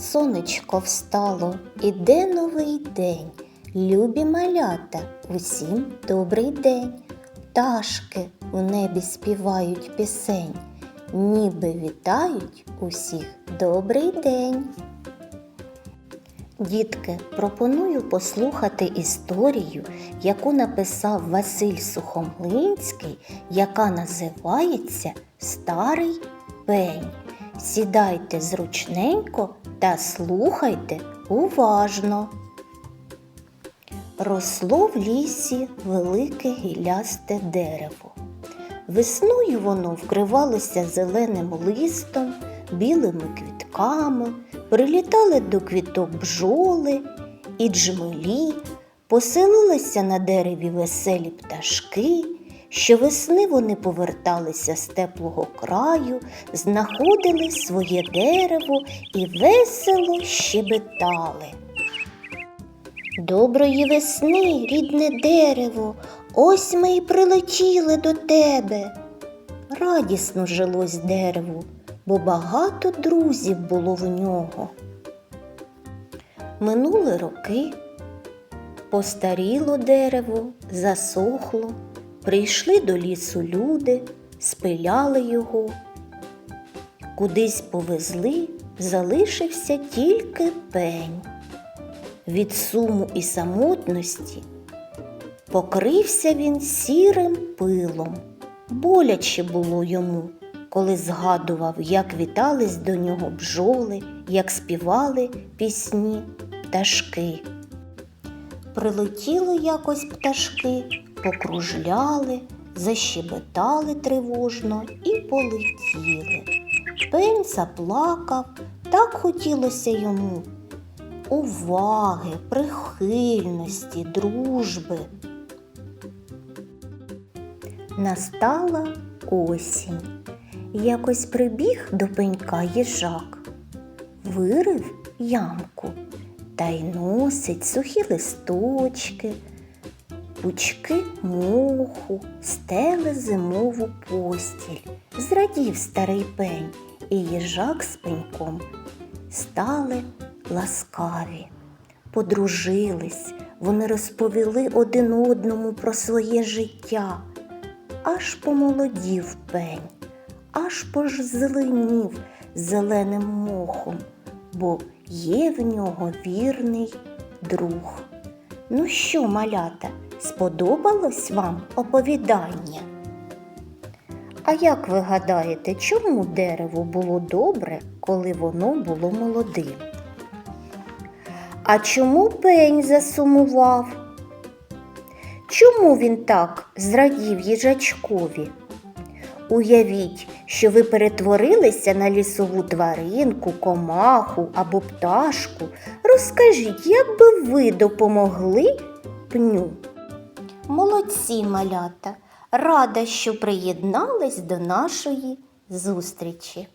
Сонечко встало, іде новий день. Любі малята, усім добрий день. Пташки у небі співають пісень, ніби вітають усіх добрий день. Дітки, пропоную послухати історію, яку написав Василь Сухомлинський, яка називається Старий пень. Сідайте зручненько та слухайте уважно. Росло в лісі велике гілясте дерево. Весною воно вкривалося зеленим листом, білими квітками, прилітали до квіток бджоли і джмелі, поселилися на дереві веселі пташки. Щовесни вони поверталися з теплого краю, знаходили своє дерево і весело щебетали. Доброї весни, рідне дерево, ось ми й прилетіли до тебе. Радісно жилось дереву, бо багато друзів було в нього. Минули роки, постаріло дерево, засохло, прийшли до лісу люди, спиляли його. Кудись повезли, залишився тільки пень від суму і самотності покрився він сірим пилом. Боляче було йому, коли згадував, як вітались до нього бджоли, як співали пісні пташки. Прилетіли якось пташки, покружляли, защебетали тривожно і полетіли. Пень заплакав, так хотілося йому уваги, прихильності, дружби. Настала осінь. Якось прибіг до пенька їжак, вирив ямку та й носить сухі листочки, пучки моху, стеле зимову постіль. Зрадів старий пень, і їжак з пеньком стали ласкаві. Подружились, вони розповіли один одному про своє життя. Аж помолодів пень, аж пожзеленів зеленим мохом, бо є в нього вірний друг. Ну що, малята, сподобалось вам оповідання? А як ви гадаєте, чому дереву було добре, коли воно було молодим? А чому пень засумував? Чому він так зрадів їжачкові? Уявіть, що ви перетворилися на лісову тваринку, комаху або пташку. Розкажіть, як би ви допомогли пню? Молодці малята! Рада, що приєднались до нашої зустрічі.